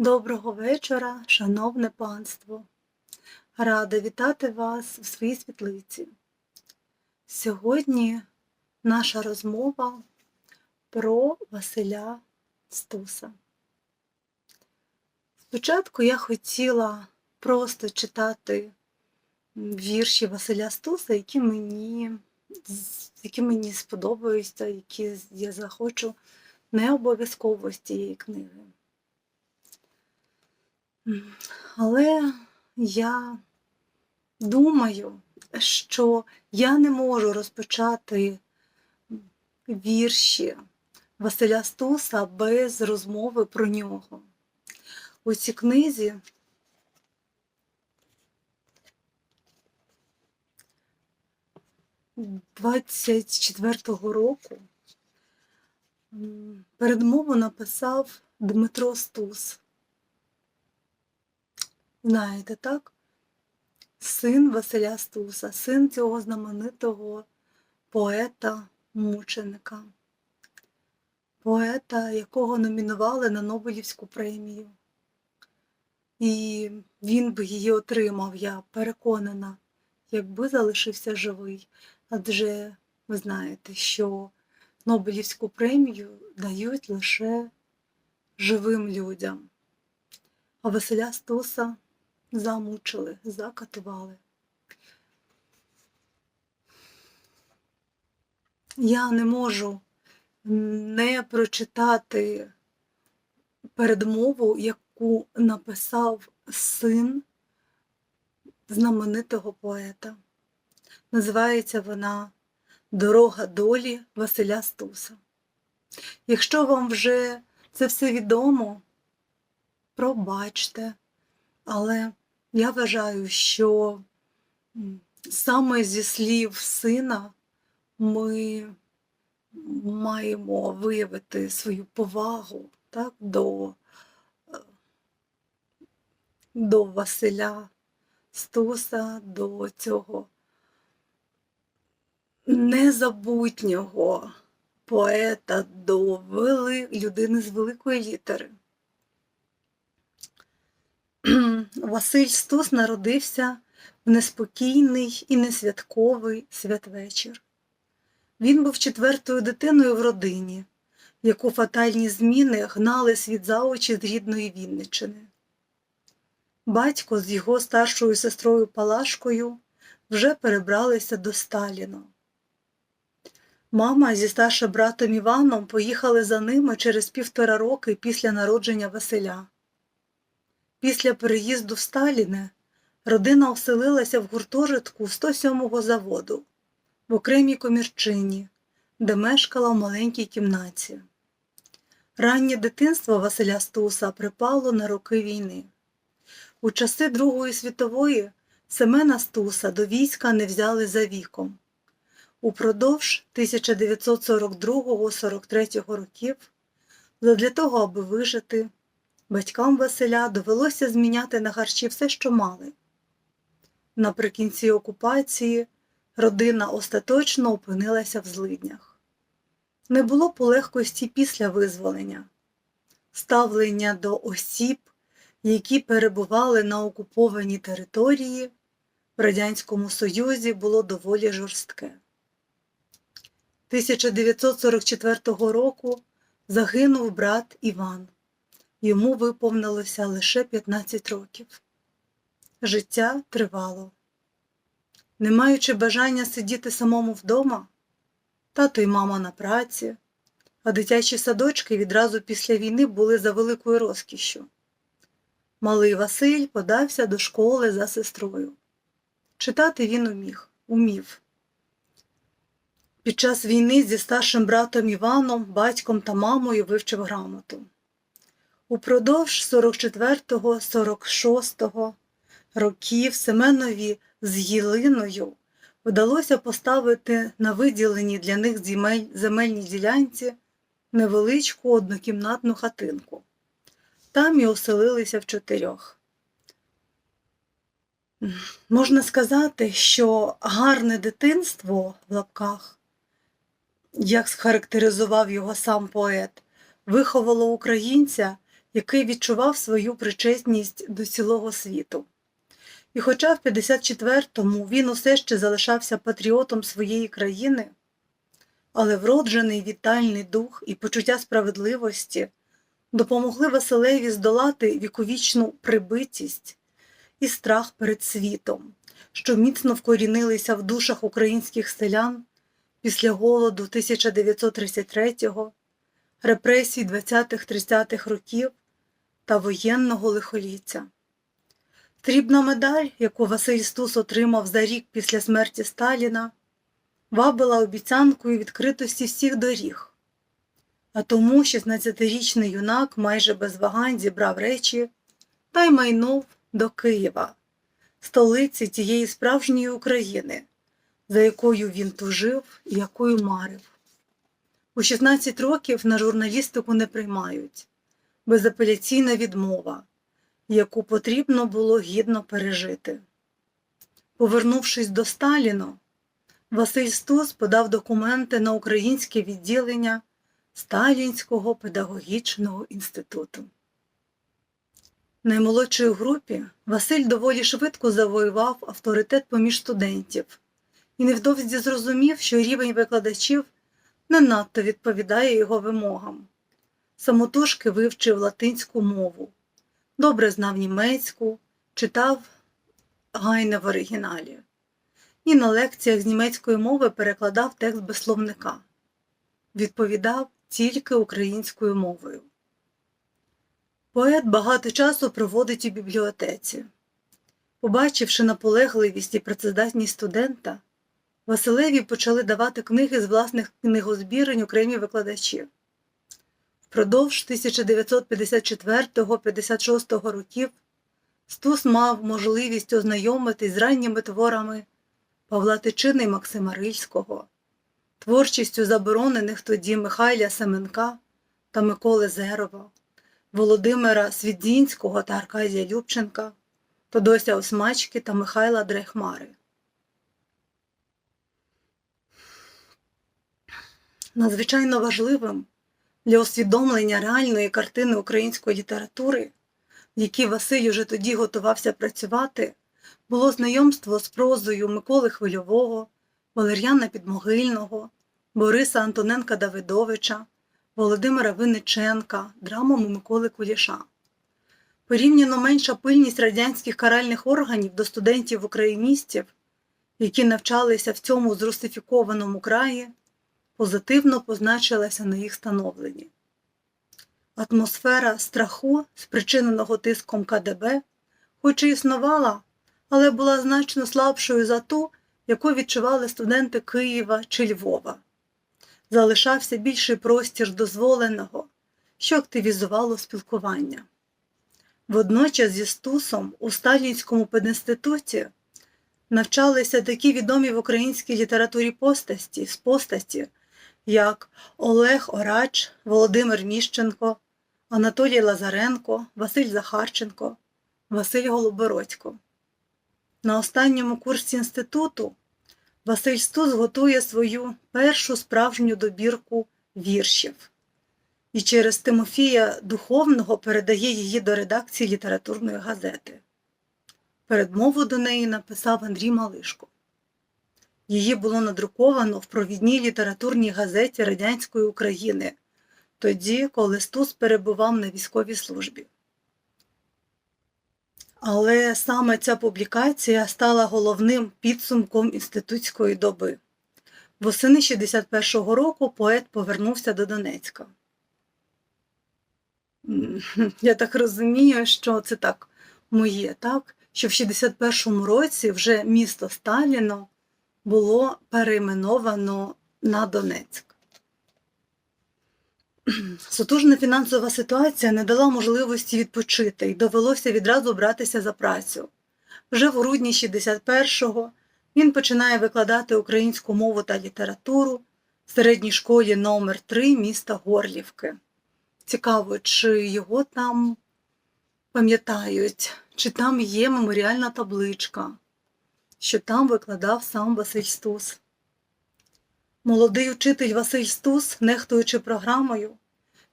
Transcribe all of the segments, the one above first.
Доброго вечора, шановне панство! Рада вітати вас в своїй світлиці. Сьогодні наша розмова про Василя Стуса. Спочатку я хотіла просто читати вірші Василя Стуса, які мені, які мені сподобаються, які я захочу не обов'язково з цієї книги. Але я думаю, що я не можу розпочати вірші Василя Стуса без розмови про нього. У цій книзі четвертого року передмову написав Дмитро Стус. Знаєте, так? Син Василя Стуса, син цього знаменитого поета, мученика, поета, якого номінували на Нобелівську премію. І він би її отримав, я переконана, якби залишився живий. Адже ви знаєте, що Нобелівську премію дають лише живим людям. А Василя Стуса замучили, закатували. Я не можу не прочитати передмову, яку написав син знаменитого поета. Називається вона Дорога долі Василя Стуса. Якщо вам вже це все відомо, пробачте, але я вважаю, що саме зі слів сина ми маємо виявити свою повагу так, до, е, до Василя Стуса, до цього незабутнього поета, до вели... людини з великої літери. Василь Стус народився в неспокійний і несвятковий святвечір. Він був четвертою дитиною в родині, яку фатальні зміни гнали світ за очі з рідної Вінничини. Батько з його старшою сестрою Палашкою вже перебралися до Сталіна. Мама зі старшим братом Іваном поїхали за ними через півтора роки після народження Василя. Після переїзду в Сталіне родина оселилася в гуртожитку 107-го заводу в окремій комірчині, де мешкала в маленькій кімнаті. Раннє дитинство Василя Стуса припало на роки війни. У часи Другої світової Семена Стуса до війська не взяли за віком. Упродовж 1942-43 років, задля того, аби вижити, Батькам Василя довелося зміняти на харчі все, що мали. Наприкінці окупації родина остаточно опинилася в злиднях. Не було полегкості після визволення. Ставлення до осіб, які перебували на окупованій території, в Радянському Союзі було доволі жорстке. 1944 року загинув брат Іван. Йому виповнилося лише 15 років. Життя тривало. Не маючи бажання сидіти самому вдома, тато й мама на праці, а дитячі садочки відразу після війни були за великою розкішшю. Малий Василь подався до школи за сестрою. Читати він уміг, умів. Під час війни зі старшим братом Іваном, батьком та мамою вивчив грамоту. Упродовж 44-46 років Семенові з Єлиною вдалося поставити на виділеній для них земель- земельній ділянці невеличку однокімнатну хатинку. Там і оселилися в чотирьох. Можна сказати, що гарне дитинство в лапках, як схарактеризував його сам поет, виховало українця який відчував свою причесність до цілого світу. І хоча в 54-му він усе ще залишався патріотом своєї країни, але вроджений вітальний дух і почуття справедливості допомогли Василеві здолати віковічну прибитість і страх перед світом, що міцно вкорінилися в душах українських селян після голоду 1933-го, репресій 20-30-х років та воєнного лихоліття. Срібна медаль, яку Василь Стус отримав за рік після смерті Сталіна, вабила обіцянкою відкритості всіх доріг. А тому 16-річний юнак майже без вагань зібрав речі та й майнув до Києва, столиці тієї справжньої України, за якою він тужив і якою марив. У 16 років на журналістику не приймають безапеляційна відмова, яку потрібно було гідно пережити. Повернувшись до Сталіну, Василь Стус подав документи на українське відділення Сталінського педагогічного інституту. Наймолодшій групі Василь доволі швидко завоював авторитет поміж студентів і невдовзі зрозумів, що рівень викладачів не надто відповідає його вимогам. Самотужки вивчив латинську мову, добре знав німецьку, читав Гайне в оригіналі і на лекціях з німецької мови перекладав текст без словника, відповідав тільки українською мовою. Поет багато часу проводить у бібліотеці. Побачивши наполегливість і працездатність студента, Василеві почали давати книги з власних книгозбірень окремі викладачі. Впродовж 1954-56 років Стус мав можливість ознайомитись з ранніми творами Павла Тичини і Максима Рильського, творчістю заборонених тоді Михайля Семенка та Миколи Зерова, Володимира Свідзінського та Аркадія Любченка, Тодося Осмачки та Михайла Дрехмари. Надзвичайно важливим для усвідомлення реальної картини української літератури, в якій Василь уже тоді готувався працювати, було знайомство з прозою Миколи Хвильового, Валер'яна Підмогильного, Бориса Антоненка Давидовича, Володимира Винниченка, драмами Миколи Куліша. Порівняно менша пильність радянських каральних органів до студентів-україністів, які навчалися в цьому зрусифікованому краї, позитивно позначилася на їх становленні. Атмосфера страху, спричиненого тиском КДБ, хоч і існувала, але була значно слабшою за ту, яку відчували студенти Києва чи Львова. Залишався більший простір дозволеного, що активізувало спілкування. Водночас зі Стусом у Сталінському пединституті навчалися такі відомі в українській літературі постасті, з постаті, як ОлегОрач, Володимир Міщенко, Анатолій Лазаренко, Василь Захарченко, Василь Голобородько. На останньому курсі інституту Василь Стус готує свою першу справжню добірку віршів і через Тимофія Духовного передає її до редакції літературної газети. Передмову до неї написав Андрій Малишко. Її було надруковано в провідній літературній газеті Радянської України, тоді, коли Стус перебував на військовій службі. Але саме ця публікація стала головним підсумком інститутської доби. Восени 61-го року поет повернувся до Донецька. Я так розумію, що це так моє, так? що в 61-му році вже місто Сталіно було перейменовано на Донецьк. Сутужна фінансова ситуація не дала можливості відпочити і довелося відразу братися за працю. Вже в грудні 61-го він починає викладати українську мову та літературу в середній школі номер 3 міста Горлівки. Цікаво, чи його там пам'ятають, чи там є меморіальна табличка, що там викладав сам Василь Стус. Молодий учитель Василь Стус, нехтуючи програмою,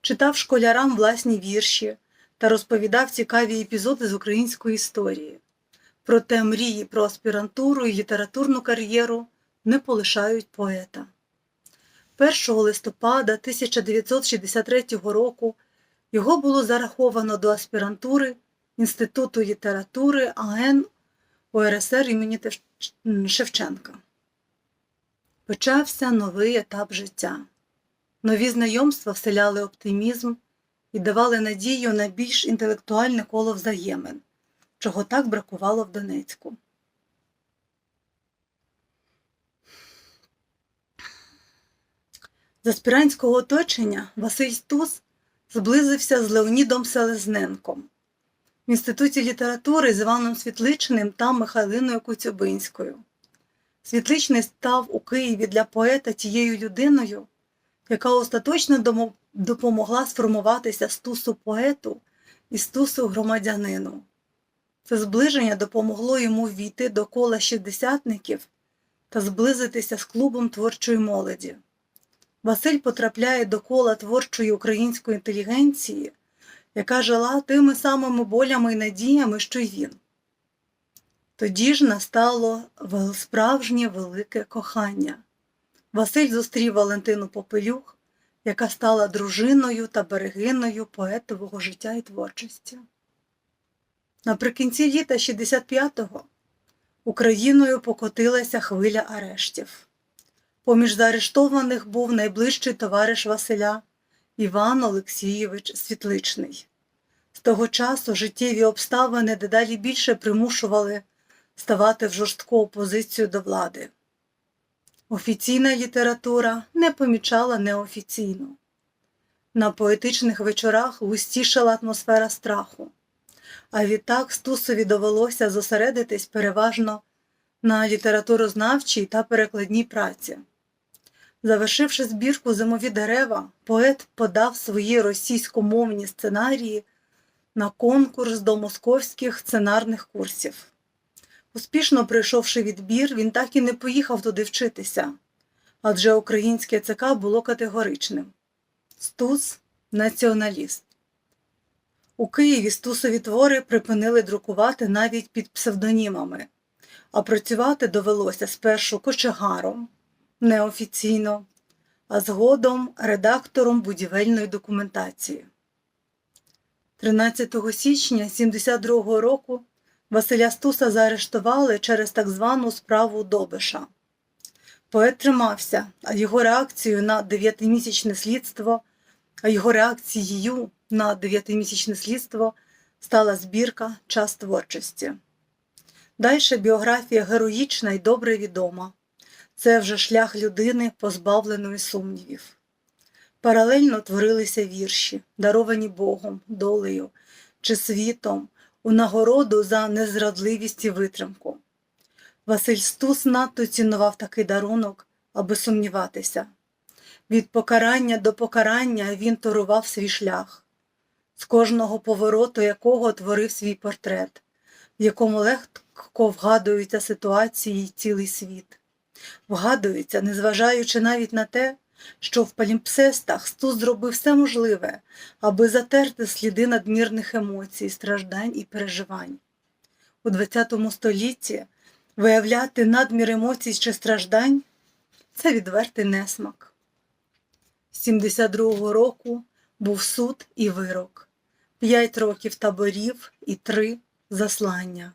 читав школярам власні вірші та розповідав цікаві епізоди з української історії. Проте мрії про аспірантуру і літературну кар'єру не полишають поета. 1 листопада 1963 року його було зараховано до аспірантури Інституту літератури АН УРСР імені Шевченка. Почався новий етап життя. Нові знайомства вселяли оптимізм і давали надію на більш інтелектуальне коло взаємин, чого так бракувало в Донецьку. З аспірантського оточення Василь Стус зблизився з Леонідом Селезненком в Інституті літератури з Іваном Світличним та Михайлиною Коцюбинською. Світличний став у Києві для поета тією людиною, яка остаточно допомогла сформуватися стусу поету і стусу громадянину. Це зближення допомогло йому війти до кола шістдесятників та зблизитися з клубом творчої молоді. Василь потрапляє до кола творчої української інтелігенції, яка жила тими самими болями і надіями, що й він. Тоді ж настало справжнє велике кохання. Василь зустрів Валентину Попелюх, яка стала дружиною та берегиною поетового життя і творчості. Наприкінці літа 65-го Україною покотилася хвиля арештів. Поміж заарештованих був найближчий товариш Василя Іван Олексійович Світличний. З того часу життєві обставини дедалі більше примушували ставати в жорстку опозицію до влади. Офіційна література не помічала неофіційну. На поетичних вечорах густішала атмосфера страху, а відтак Стусові довелося зосередитись переважно на літературознавчій та перекладній праці. Завершивши збірку Зимові дерева, поет подав свої російськомовні сценарії на конкурс до московських сценарних курсів. Успішно пройшовши відбір, він так і не поїхав туди вчитися, адже українське ЦК було категоричним. Стус націоналіст. У Києві стусові твори припинили друкувати навіть під псевдонімами, а працювати довелося спершу кочегаром, неофіційно, а згодом редактором будівельної документації. 13 січня 72 року Василя Стуса заарештували через так звану справу Добиша. Поет тримався, а його реакцією на дев'ятимісячне слідство, а його реакцією на дев'ятимісячне слідство стала збірка Час творчості. Дальше біографія героїчна і добре відома. Це вже шлях людини, позбавленої сумнівів. Паралельно творилися вірші, даровані Богом, долею чи світом, у нагороду за незрадливість і витримку. Василь Стус надто цінував такий дарунок, аби сумніватися. Від покарання до покарання він торував свій шлях, з кожного повороту якого творив свій портрет, в якому легко вгадуються ситуації й цілий світ. Вгадується, незважаючи навіть на те, що в палімпсестах Стус зробив все можливе, аби затерти сліди надмірних емоцій, страждань і переживань. У ХХ столітті виявляти надмір емоцій чи страждань це відвертий несмак. З 72-го року був суд і вирок, п'ять років таборів і три заслання.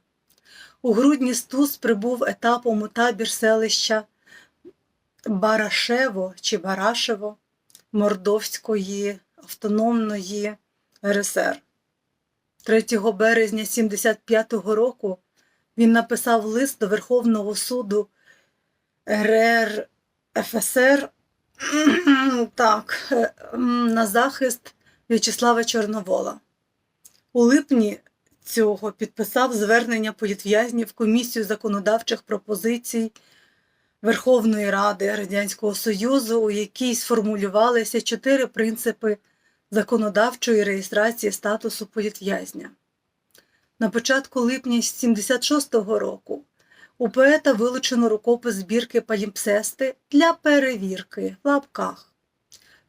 У грудні Стус прибув етапом у табір селища Барашево чи Барашево Мордовської автономної РСР. 3 березня 75-го року він написав лист до Верховного суду РР так, е, на захист В'ячеслава Чорновола. У липні цього підписав звернення політв'язнів комісію законодавчих пропозицій Верховної Ради Радянського Союзу, у якій сформулювалися чотири принципи законодавчої реєстрації статусу політв'язня. На початку липня 76-го року у поета вилучено рукопис збірки Палімпсести для перевірки в лапках.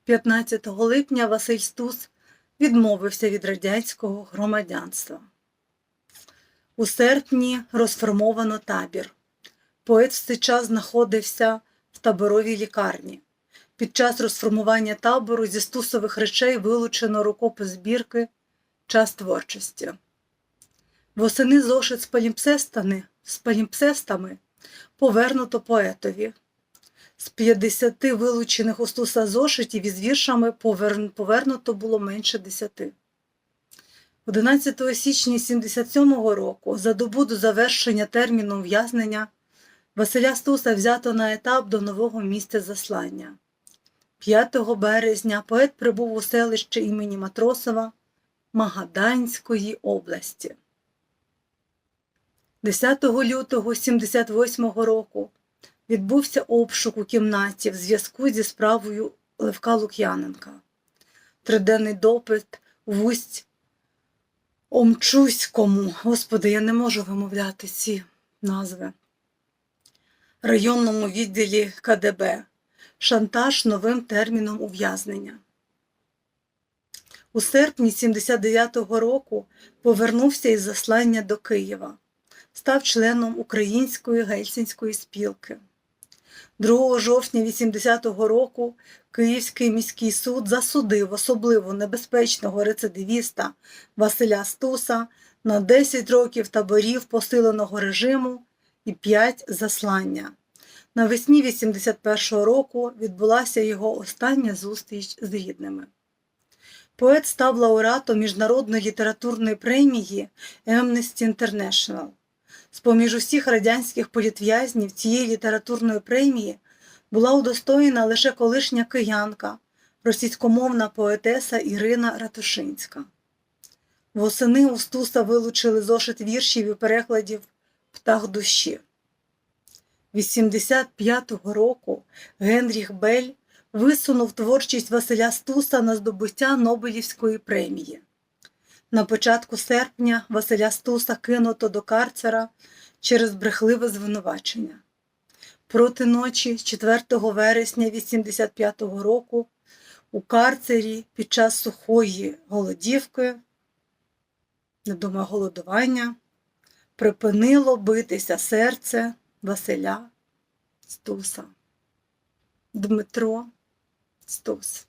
15 липня Василь Стус відмовився від радянського громадянства. У серпні розформовано табір. Поет в цей час знаходився в таборовій лікарні. Під час розформування табору зі стусових речей вилучено рукопис збірки Час творчості. Восени зошит з палімпсестами, з палімпсестами повернуто поетові. З 50 вилучених у стуса зошитів із віршами повернуто було менше 10. 11 січня 77 року, за добу до завершення терміну ув'язнення, Василя Стуса взято на етап до нового місця заслання. 5 березня поет прибув у селище імені Матросова Магаданської області. 10 лютого 78 року відбувся обшук у кімнаті в зв'язку зі справою Левка Лук'яненка. Триденний допит в усть Омчуському. Господи, я не можу вимовляти ці назви. Районному відділі КДБ. Шантаж новим терміном ув'язнення. У серпні 79-го року повернувся із заслання до Києва. Став членом Української гельсінської спілки. 2 жовтня 80-го року Київський міський суд засудив особливо небезпечного рецидивіста Василя Стуса на 10 років таборів посиленого режиму і 5 заслання. Навесні 81-го року відбулася його остання зустріч з рідними. Поет став лауреатом Міжнародної літературної премії Amnesty International. З-поміж усіх радянських політв'язнів цієї літературної премії була удостоєна лише колишня киянка, російськомовна поетеса Ірина Ратушинська. Восени у Стуса вилучили зошит віршів і перекладів Птах душі. 85-го року Генріх Бель висунув творчість Василя Стуса на здобуття Нобелівської премії. На початку серпня Василя Стуса кинуто до карцера через брехливе звинувачення. Проти ночі, 4 вересня 85-го року, у карцері під час сухої голодівки, не думаю, голодування, припинило битися серце Василя Стуса. Дмитро Стус.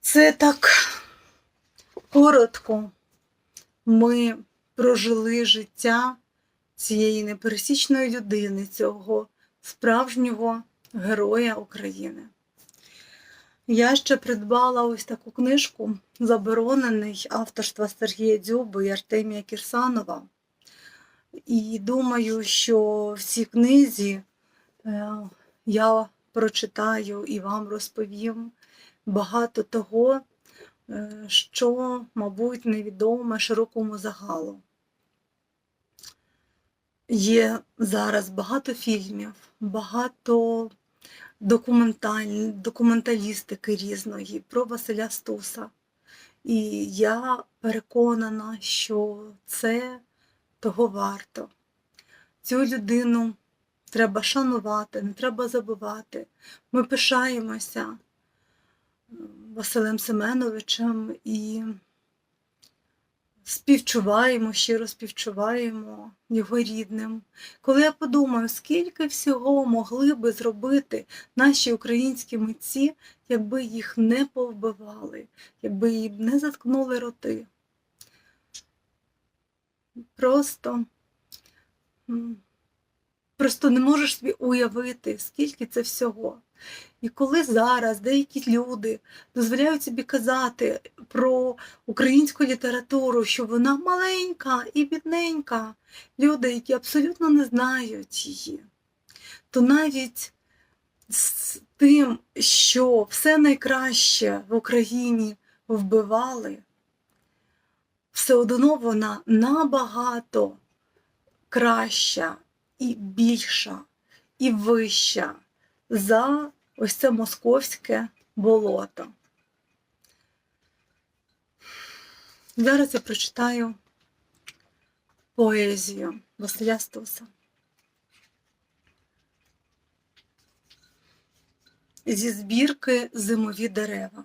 Це так коротко ми прожили життя цієї непересічної людини, цього справжнього героя України. Я ще придбала ось таку книжку Заборонений авторства Сергія Дзюби і Артемія Кірсанова. І думаю, що в цій книзі е, я прочитаю і вам розповім багато того, що, мабуть, невідоме широкому загалу. Є зараз багато фільмів, багато документалістики різної про Василя Стуса. І я переконана, що це того варто. Цю людину треба шанувати, не треба забувати. Ми пишаємося Василем Семеновичем і співчуваємо, щиро співчуваємо його рідним. Коли я подумаю, скільки всього могли би зробити наші українські митці, якби їх не повбивали, якби їм не заткнули роти. Просто, просто не можеш собі уявити, скільки це всього. І коли зараз деякі люди дозволяють собі казати про українську літературу, що вона маленька і бідненька, люди, які абсолютно не знають її, то навіть з тим, що все найкраще в Україні вбивали, все одно вона набагато краща і більша, і вища за ось це московське болото. Зараз я прочитаю поезію Василя Стуса. Зі збірки Зимові дерева.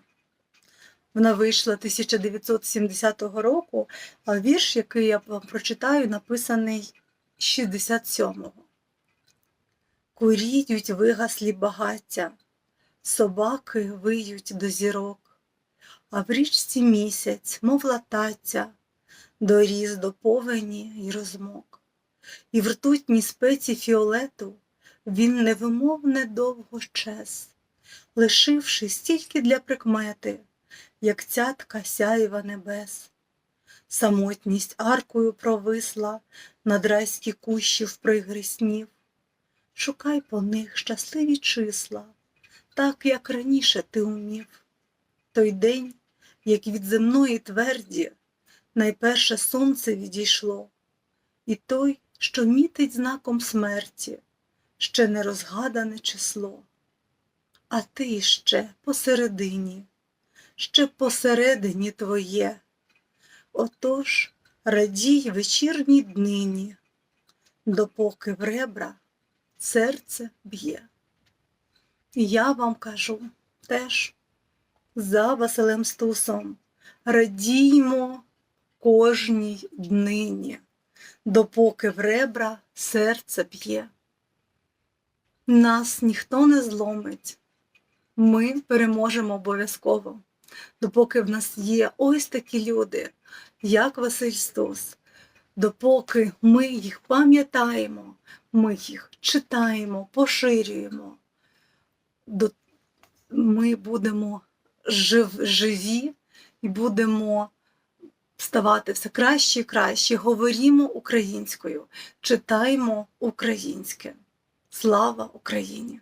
Вона вийшла 1970 року, а вірш, який я вам прочитаю, написаний 67-го. Куріють вигаслі багаття, собаки виють до зірок, а в річці місяць, мов латаття, доріз до повені й розмок. І в ртутній спеці фіолету він невимовне довго щез, лишивши стільки для прикмети, як цятка сяєва небес. Самотність аркою провисла над райські кущі в пригри снів. Шукай по них щасливі числа, так, як раніше ти умів. Той день, як від земної тверді, найперше сонце відійшло, і той, що мітить знаком смерті, ще не розгадане число. А ти ще посередині, ще посередині твоє. Отож радій вечірній днині, допоки в ребра серце б'є. Я вам кажу теж за Василем Стусом, радіймо кожній днині, допоки в ребра серце б'є. Нас ніхто не зломить, ми переможемо обов'язково, допоки в нас є ось такі люди, як Василь Стус, допоки ми їх пам'ятаємо, ми їх читаємо, поширюємо, ми будемо жив, живі і будемо ставати все краще і краще. Говорімо українською, читаємо українське. Слава Україні!